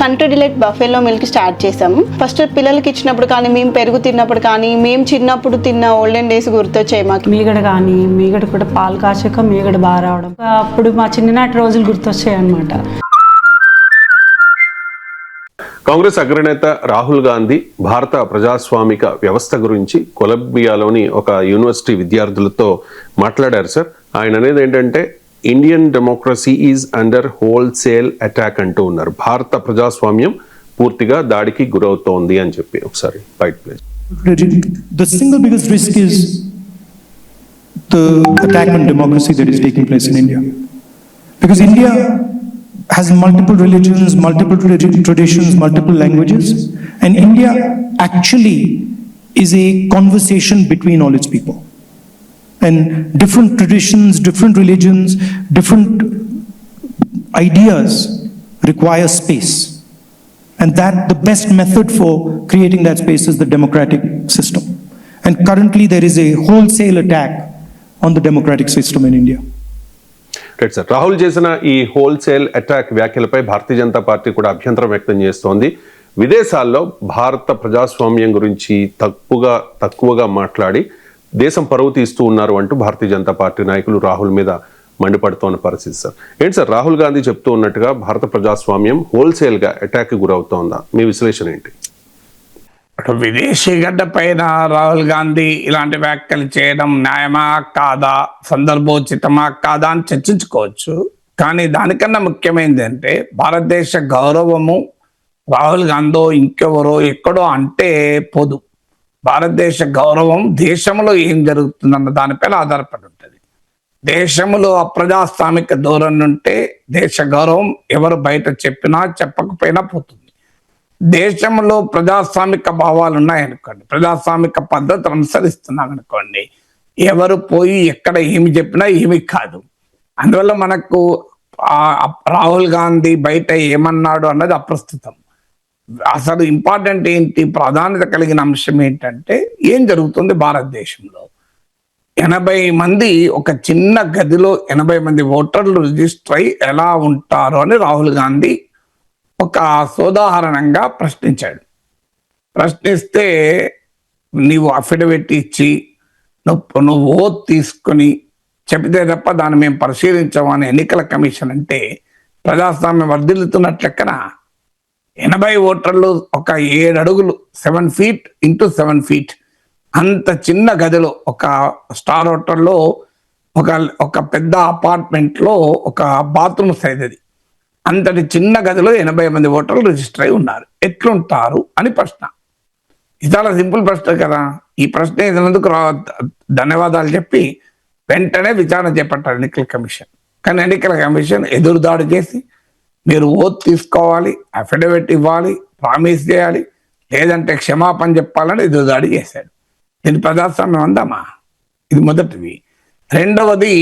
Country delight buffalo milk start చేసాము first పిల్లలకి ఇచ్చినప్పుడు కానీ మేము పెరుగు తిన్నప్పుడు కానీ మేము చిన్నప్పుడు తిన్న ఓల్డెన్ డేస్ గుర్తొచ్చాయి మాకు. మీగడ కానీ మీగడ కూడా పాలు కాచాక మీగడ బాగా రావడం. అప్పుడు మా చిన్ననాటి రోజులు గుర్తొచ్చాయి అనమాట కాంగ్రెస్ అగ్రనేత రాహుల్ గాంధీ భారత ప్రజాస్వామిక వ్యవస్థ గురించి కొలంబియాలోని ఒక యూనివర్సిటీ విద్యార్థులతో మాట్లాడారు సార్. ఆయన అనేది ఏంటంటే Indian democracy is under wholesale attack అంటూ ఉన్నారు భారత ప్రజాస్వామ్యం పూర్తిగా దాడికి గురవుతోంది అని చెప్పి ఒకసారి బయట place regime, the single biggest risk is the attack on democracy that is taking place in India. Because India has multiple religions, multiple tradi- traditions, multiple languages, and India actually is a conversation between all its people. And different traditions, different religions, different ideas require space. And that the best method for creating that space is the democratic system. And currently, there is a wholesale attack on the democratic system in India. Right sir Rahul చేసిన ఈ wholesale attack వ్యాఖ్యలపై Bharatiya Janata party కూడా అభ్యంతరం వ్యక్తం చేస్తోంది విదేశాల్లో భారత ప్రజాస్వామ్యం గురించి తక్కువగా తక్కువగా మాట్లాడి దేశం పరువు తీస్తూ ఉన్నారు అంటూ భారతీయ జనతా పార్టీ నాయకులు రాహుల్ మీద మండిపడుతోన్న పరిస్థితి సార్. ఏంటి సార్ రాహుల్ గాంధీ చెప్తూ ఉన్నట్టుగా భారత ప్రజాస్వామ్యం హోల్సేల్గా అటాక్ గురవుతోందా? మీ విశ్లేషణ ఏంటి? అటు విదేశీ గడ్డ పైన రాహుల్ గాంధీ ఇలాంటి వ్యాఖ్యలు చేయడం న్యాయమా కాదా సందర్భోచితమా కాదా అని చర్చించుకోవచ్చు. కానీ దానికన్నా ముఖ్యమైనది అంటే భారతదేశ గౌరవము రాహుల్ గాంధీ ఇంకెవరో ఎక్కడో అంటే పోదు. భారతదేశ గౌరవం దేశంలో ఏం జరుగుతుందన్న దానిపైన ఆధారపడి ఉంటుంది. దేశంలో అప్రజాస్వామిక ధోరణి ఉంటే దేశ గౌరవం ఎవరు బయట చెప్పినా చెప్పకపోయినా పోతుంది. దేశంలో ప్రజాస్వామిక భావాలు ఉన్నాయనుకోండి ప్రజాస్వామిక పద్ధతులు అనుసరిస్తున్నాం అనుకోండి ఎవరు పోయి ఎక్కడ ఏమి చెప్పినా ఏమి కాదు. అందువల్ల మనకు రాహుల్ గాంధీ బయట ఏమన్నాడు అన్నది అప్రస్తుతం. అసలు ఇంపార్టెంట్ ఏంటి? ప్రాధాన్యత కలిగిన అంశం ఏంటంటే ఏం జరుగుతుంది భారతదేశంలో? ఎనభై మంది ఒక చిన్న గదిలో ఎనభై మంది ఓటర్లు రిజిస్టర్ అయి ఎలా ఉంటారు అని రాహుల్ గాంధీ ఒక సోదాహరణంగా ప్రశ్నించాడు. ప్రశ్నిస్తే నీవు అఫిడవిట్ ఇచ్చి నువ్వు నువ్వు ఓత్ తీసుకుని చెబితే తప్ప దాన్ని మేము పరిశీలించమని ఎన్నికల కమిషన్ అంటే ప్రజాస్వామ్యం వర్ధిల్లుతున్నట్లెక్కన? ఎనభై ఓటర్లు ఒక ఏడు అడుగులు seven feet into seven feet అంత చిన్న గదిలో ఒక స్టార్ హోటల్లో ఒక ఒక పెద్ద అపార్ట్మెంట్లో ఒక బాత్రూమ్ సైజ్ అది. అంతటి చిన్న గదిలో ఎనభై మంది ఓటర్లు రిజిస్టర్ అయి ఉన్నారు. ఎట్లుంటారు అని ప్రశ్న. ఇది చాలా సింపుల్ ప్రశ్న కదా. ఈ ప్రశ్న ఇదినందుకు ధన్యవాదాలు చెప్పి వెంటనే విచారణ చేపట్టారు ఎన్నికల కమిషన్. కానీ ఎన్నికల కమిషన్ ఎదురుదాడి చేసి మీరు ఓత్ తీసుకోవాలి అఫిడవిట్ ఇవ్వాలి ప్రామిస్ చేయాలి లేదంటే క్షమాపణ చెప్పాలని ఎదురుదాడి చేశాడు దీని ప్రజాస్వామ్యం అందామా? ఇది మొదటిది. రెండవది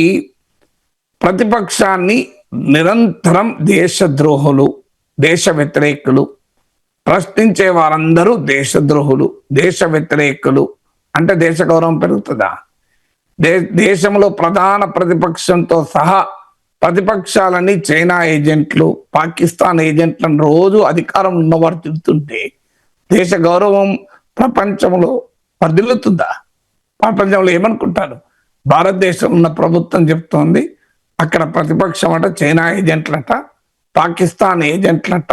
ప్రతిపక్షాన్ని నిరంతరం దేశద్రోహులు దేశ వ్యతిరేకులు ప్రశ్నించే వారందరూ దేశద్రోహులు దేశ వ్యతిరేకులు. అంటే దేశ గౌరవం పెరుగుతుందా? దే దేశంలో ప్రధాన ప్రతిపక్షంతో సహా ప్రతిపక్షాలని చైనా ఏజెంట్లు పాకిస్తాన్ ఏజెంట్లను రోజు అధికారం ఉన్నవారు తిరుగుతుంటే దేశ గౌరవం ప్రపంచంలో వర్ధిల్లుతుందా ప్రపంచంలో ఏమనుకుంటారు? భారతదేశం ఉన్న ప్రభుత్వం చెప్తోంది అక్కడ ప్రతిపక్షం అట చైనా ఏజెంట్లట పాకిస్తాన్ ఏజెంట్లట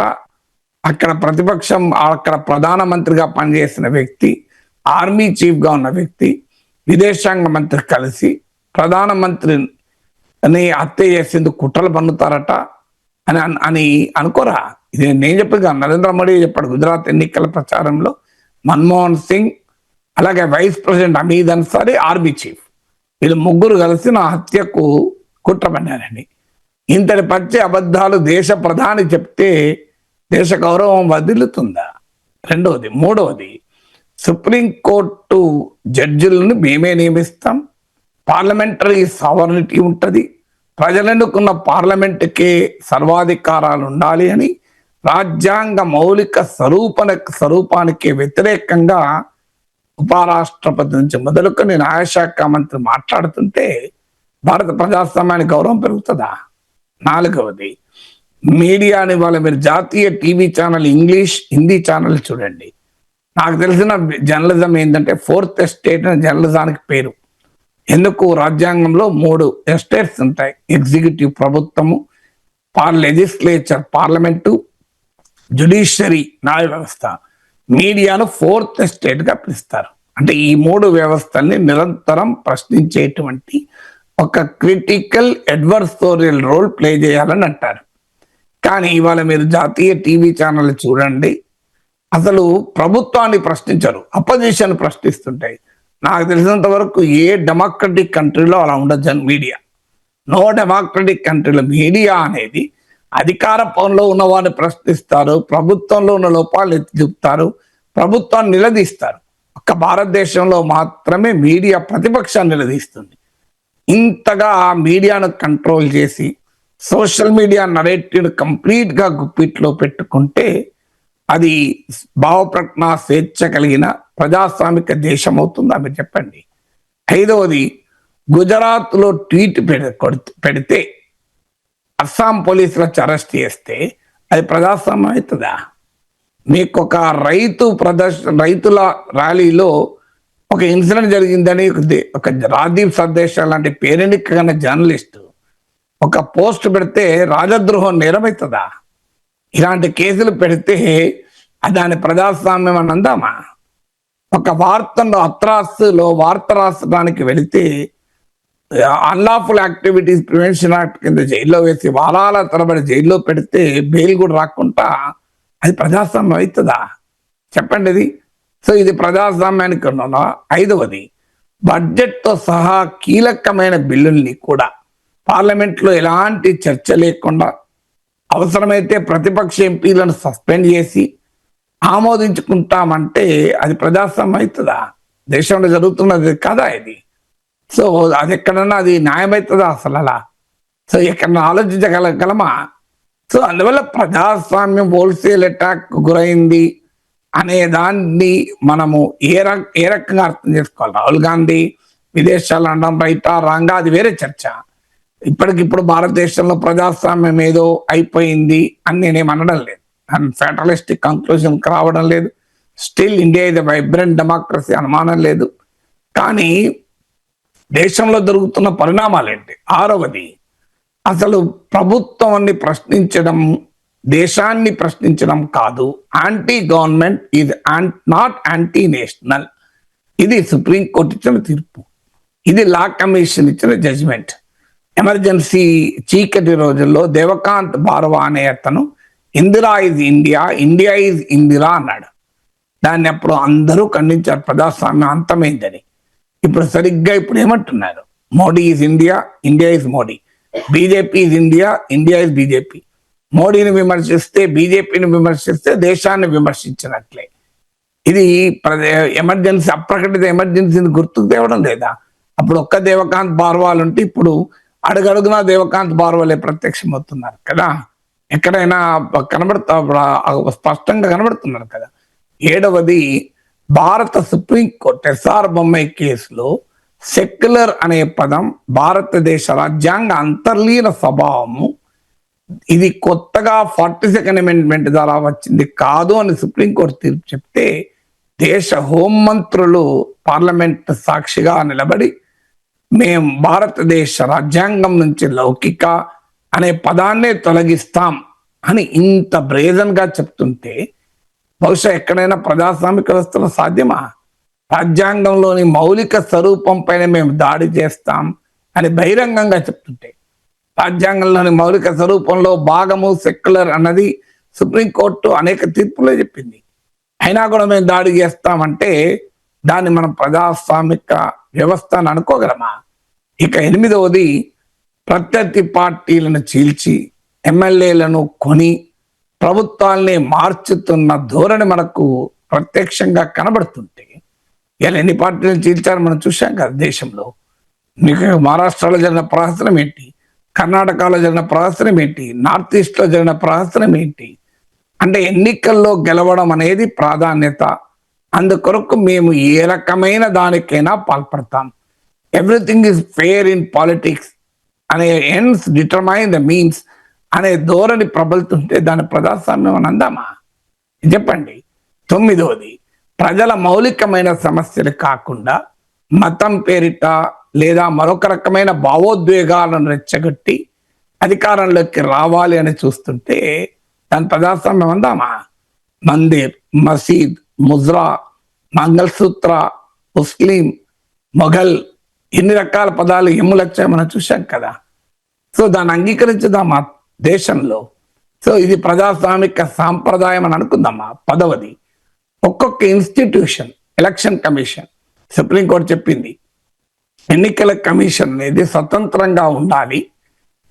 అక్కడ ప్రతిపక్షం అక్కడ ప్రధానమంత్రిగా పనిచేసిన వ్యక్తి ఆర్మీ చీఫ్గా ఉన్న వ్యక్తి విదేశాంగ మంత్రి కలిసి అని హత్య చేసేందుకు కుట్రలు పన్నుతారట అని అని అనుకోరా. ఇది నేను చెప్పేది నరేంద్ర మోడీ చెప్పాడు గుజరాత్ ఎన్నికల ప్రచారంలో మన్మోహన్ సింగ్ అలాగే vice president Hamid Ansari army chief. వీళ్ళు ముగ్గురు కలిసి నా హత్యకు కుట్ర పన్నారండి. ఇంతటి పచ్చి అబద్ధాలు దేశ ప్రధాని చెప్తే దేశ గౌరవం వదులుతుందా? రెండవది మూడవది సుప్రీంకోర్టు జడ్జిలను మేమే నియమిస్తాం. పార్లమెంటరీ సావర్నిటీ ఉంటుంది. ప్రజలు ఎన్నుకున్న పార్లమెంటుకే సర్వాధికారాలు ఉండాలి అని రాజ్యాంగ మౌలిక స్వరూపణ స్వరూపానికి వ్యతిరేకంగా ఉపరాష్ట్రపతి నుంచి మొదలుకొని న్యాయశాఖ మంత్రి మాట్లాడుతుంటే భారత ప్రజాస్వామ్యానికి గౌరవం పెరుగుతుందా? నాలుగవది మీడియాని వాళ్ళ మీరు జాతీయ TV channel English Hindi channel చూడండి. నాకు తెలిసిన జర్నలిజం ఏంటంటే ఫోర్త్ ఎస్టేట్ అనే జర్నలిజానికి పేరు. ఎందుకు రాజ్యాంగంలో మూడు ఎస్టేట్స్ ఉంటాయి? ఎగ్జిక్యూటివ్ ప్రభుత్వము పార్ లెజిస్లేచర్ పార్లమెంటు జుడిషియరీ న్యాయ వ్యవస్థ. మీడియాను ఫోర్త్ ఎస్టేట్గా పిలుస్తారు. అంటే ఈ మూడు వ్యవస్థల్ని నిరంతరం ప్రశ్నించేటువంటి ఒక క్రిటికల్ అడ్వర్సోరియల్ రోల్ ప్లే చేయాలని అంటారు. కానీ ఇవాళ మీరు జాతీయ టీవీ ఛానల్ చూడండి అసలు ప్రభుత్వాన్ని ప్రశ్నించరు అపోజిషన్ ప్రశ్నిస్తుంటాయి. నాకు తెలిసినంత వరకు ఏ డెమోక్రటిక్ కంట్రీలో అలా ఉండదు మీడియా నో డెమోక్రటిక్ కంట్రీలో మీడియా అనేది అధికార పవన్లో ఉన్న వారిని ప్రశ్నిస్తారు ప్రభుత్వంలో ఉన్న లోపాలు ఎత్తి చూపుతారు ప్రభుత్వాన్ని నిలదీస్తారు. ఒక్క భారతదేశంలో మాత్రమే మీడియా ప్రతిపక్షాన్ని నిలదీస్తుంది. ఇంతగా ఆ మీడియాను కంట్రోల్ చేసి సోషల్ మీడియా నరేటివ్ కంప్లీట్గా గుప్పిట్లో పెట్టుకుంటే అది భావప్రజ్ఞ స్వేచ్ఛ కలిగిన ప్రజాస్వామిక దేశం అవుతుందా మీరు చెప్పండి. ఐదవది గుజరాత్లో ట్వీట్ పెడితే అస్సాం పోలీసులు వచ్చి అరెస్ట్ చేస్తే అది ప్రజాస్వామ్యం అవుతుందా? మీకు ఒక రైతు ప్రదర్శన రైతుల ర్యాలీలో ఒక ఇన్సిడెంట్ జరిగిందని ఒక రాజీవ్ సందేశ్ లాంటి పేరెన్నికైన జర్నలిస్ట్ ఒక పోస్ట్ పెడితే రాజద్రోహం నేరమవుతుందా? ఇలాంటి కేసులు పెడితే దాని ప్రజాస్వామ్యం అని అందామా? ఒక వార్తను అత్రాస్తులో వార్త రాష్ట్రానికి వెళితే అన్లాఫుల్ యాక్టివిటీస్ ప్రివెన్షన్ యాక్ట్ కింద జైల్లో వేసి వారాల తరబడి జైల్లో పెడితే బెయిల్ కూడా రాకుండా అది ప్రజాస్వామ్యం అవుతుందా? చెప్పండి ఇది సో ఇది ప్రజాస్వామ్యానికి ఉన్న ఐదవది బడ్జెట్తో సహా కీలకమైన బిల్లుల్ని కూడా పార్లమెంట్లో ఎలాంటి చర్చ లేకుండా అవసరమైతే ప్రతిపక్ష ఎంపీలను సస్పెండ్ చేసి ఆమోదించుకుంటామంటే అది ప్రజాస్వామ్యం అవుతుందా దేశంలో జరుగుతున్నది కదా ఇది. సో అది ఎక్కడన్నా అది న్యాయమవుతుందా అసలు అలా సో ఎక్కడన్నా ఆలోచించగలగలమా? సో అందువల్ల ప్రజాస్వామ్యం హోల్సేల్ అటాక్ గురైంది అనే దాన్ని మనము ఏ రక ఏ రకంగా అర్థం చేసుకోవాలి? రాహుల్ గాంధీ విదేశాలు అనడం రైటా? రాంగా? అది వేరే చర్చ. ఇప్పటికిప్పుడు భారతదేశంలో ప్రజాస్వామ్యం ఏదో అయిపోయింది అని నేనేం అనడం లేదు. అండ్ ఫెడరలిస్టిక్ కంక్లూజన్కి రావడం లేదు. స్టిల్ ఇండియా ఇది వైబ్రెంట్ డెమోక్రసీ అనుమానం లేదు. కానీ దేశంలో జరుగుతున్న పరిణామాలు ఏంటి? ఆరవది అసలు ప్రభుత్వాన్ని ప్రశ్నించడం దేశాన్ని ప్రశ్నించడం కాదు. యాంటీ గవర్నమెంట్ ఇది నాట్ యాంటీ నేషనల్ ఇది సుప్రీంకోర్టు ఇచ్చిన తీర్పు. ఇది లా కమిషన్ ఇచ్చిన జడ్జిమెంట్ ఎమర్జెన్సీ చీకటి రోజుల్లో దేవకాంత్ బార్వా అనే అతను Indira is India India is Indira అన్నాడు. దాన్ని అప్పుడు అందరూ ఖండించారు ప్రజాస్వామ్యం అంతమైందని ఇప్పుడు సరిగ్గా ఇప్పుడు ఏమంటున్నారు? Modi is India India is Modi. BJP is India India is BJP. మోడీని విమర్శిస్తే బీజేపీని విమర్శిస్తే దేశాన్ని విమర్శించినట్లే. ఇది ఎమర్జెన్సీ అప్రకటిత ఎమర్జెన్సీని గుర్తుకు తేవడం లేదా? అప్పుడు ఒక్క దేవకాంత్ బార్వాలు ఉంటే ఇప్పుడు అడుగడుగునా దేవకాంత్ బార్వాలే ప్రత్యక్షమవుతున్నారు కదా? ఎక్కడైనా కనబడుతా స్పష్టంగా కనబడుతున్నారు కదా? ఏడవది భారత సుప్రీంకోర్టు ఎస్ఆర్ బొమ్మాయి కేసులో సెక్యులర్ అనే పదం భారతదేశ రాజ్యాంగ అంతర్లీన స్వభావము. ఇది కొత్తగా ఫార్టీ సెకండ్ అమెండ్మెంట్ ద్వారా వచ్చింది కాదు అని సుప్రీంకోర్టు తీర్పు చెప్తే దేశ హోంమంత్రులు పార్లమెంట్ సాక్షిగా నిలబడి మేము భారతదేశ రాజ్యాంగం నుంచి లౌకిక అనే పదాన్నే తొలగిస్తాం అని ఇంత బ్రేజన్గా చెప్తుంటే బహుశా ఎక్కడైనా ప్రజాస్వామిక వ్యవస్థలో సాధ్యమా? రాజ్యాంగంలోని మౌలిక స్వరూపం పైన మేము దాడి చేస్తాం అని బహిరంగంగా చెప్తుంటే రాజ్యాంగంలోని మౌలిక స్వరూపంలో భాగము సెక్యులర్ అన్నది సుప్రీంకోర్టు అనేక తీర్పులే చెప్పింది. అయినా కూడా మేము దాడి చేస్తామంటే దాన్ని మనం ప్రజాస్వామిక వ్యవస్థ అని అనుకోగలమా? ఇక ఎనిమిదవది ప్రత్యర్థి పార్టీలను చీల్చి ఎమ్మెల్యేలను కొని ప్రభుత్వాల్ని మార్చుతున్న ధోరణి మనకు ప్రత్యక్షంగా కనబడుతుంటే ఇలా ఎన్ని పార్టీలను చీల్చారో మనం చూసాం కదా దేశంలో. మీకు మహారాష్ట్రలో జరిగిన ప్రహసనం ఏంటి? కర్ణాటకలో జరిగిన ప్రహసనం ఏంటి? నార్త్ ఈస్ట్లో జరిగిన ప్రహసనం ఏంటి? అంటే ఎన్నికల్లో గెలవడం అనేది ప్రాధాన్యత అందుకొరకు మేము ఏ రకమైన దానికైనా పాల్పడతాం. Everything is fair in politics అనే ఎండ్స్ డిటర్మైన్ ద మీన్స్ అనే ధోరణి ప్రబలుతుంటే దాని ప్రజాస్వామ్యం అని అందామా? చెప్పండి. తొమ్మిదవది ప్రజల మౌలికమైన సమస్యలు కాకుండా మతం పేరిట లేదా మరొక రకమైన భావోద్వేగాలను రెచ్చగొట్టి అధికారంలోకి రావాలి అని చూస్తుంటే దాని ప్రజాస్వామ్యం అందామా? మందిర్ మసీద్ ముజ్రా మంగళసూత్ర ముస్లిం మొఘల్ ఎన్ని రకాల పదాలు ఎమ్ములొచ్చాయి మనం చూశాం కదా. సో దాన్ని అంగీకరించుదాం మా దేశంలో? సో ఇది ప్రజాస్వామిక సాంప్రదాయం అని అనుకుందామా? పదవది ఒక్కొక్క ఇన్స్టిట్యూషన్ ఎలక్షన్ కమిషన్ సుప్రీంకోర్టు చెప్పింది ఎన్నికల కమిషన్ అనేది స్వతంత్రంగా ఉండాలి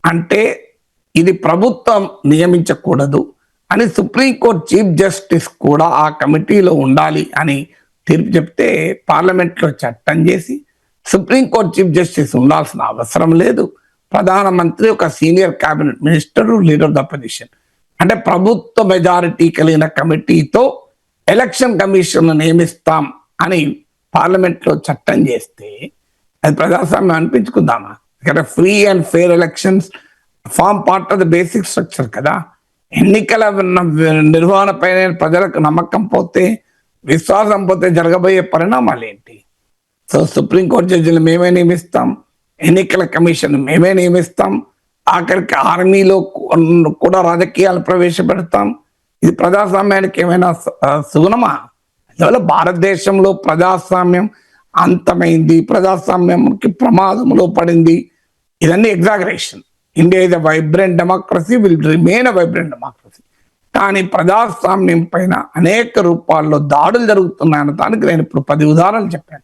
అంటే ఇది ప్రభుత్వం నియమించకూడదు. అని సుప్రీంకోర్టు చీఫ్ జస్టిస్ కూడా ఆ కమిటీలో ఉండాలి అని తీర్పు చెప్తే పార్లమెంట్లో చట్టం చేసి సుప్రీంకోర్టు చీఫ్ జస్టిస్ ఉండాల్సిన అవసరం లేదు. ప్రధానమంత్రి ఒక senior cabinet minister leader of the position. అంటే ప్రభుత్వ మెజారిటీ కలిగిన కమిటీతో ఎలక్షన్ కమిషన్ నియమిస్తాం అని పార్లమెంట్లో చట్టం చేస్తే అది ప్రజాస్వామ్యం అనిపించుకుందామా? ఇక్కడ free and fair elections form part of the basic structure కదా. ఎన్నికల నిర్వహణపైన నిర్వహణ పైన ప్రజలకు నమ్మకం పోతే విశ్వాసం పోతే జరగబోయే పరిణామాలు ఏంటి సో సుప్రీంకోర్టు జడ్జిలు మేమే నియమిస్తాం ఎన్నికల కమిషన్ మేమే నియమిస్తాం ఆఖరికి ఆర్మీలో కూడా రాజకీయాలు ప్రవేశపెడతాం. ఇది ప్రజాస్వామ్యానికి ఏమైనా సుగుణమా? అందువల్ల భారతదేశంలో ప్రజాస్వామ్యం అంతమైంది ప్రజాస్వామ్యంకి ప్రమాదంలో పడింది. ఇదన్నీ exaggeration. India is a vibrant democracy will remain a vibrant democracy కానీ ప్రజాస్వామ్యం పైన అనేక రూపాల్లో దాడులు జరుగుతున్నాయన్న దానికి నేను ఇప్పుడు పది ఉదాహరణలు చెప్పాను.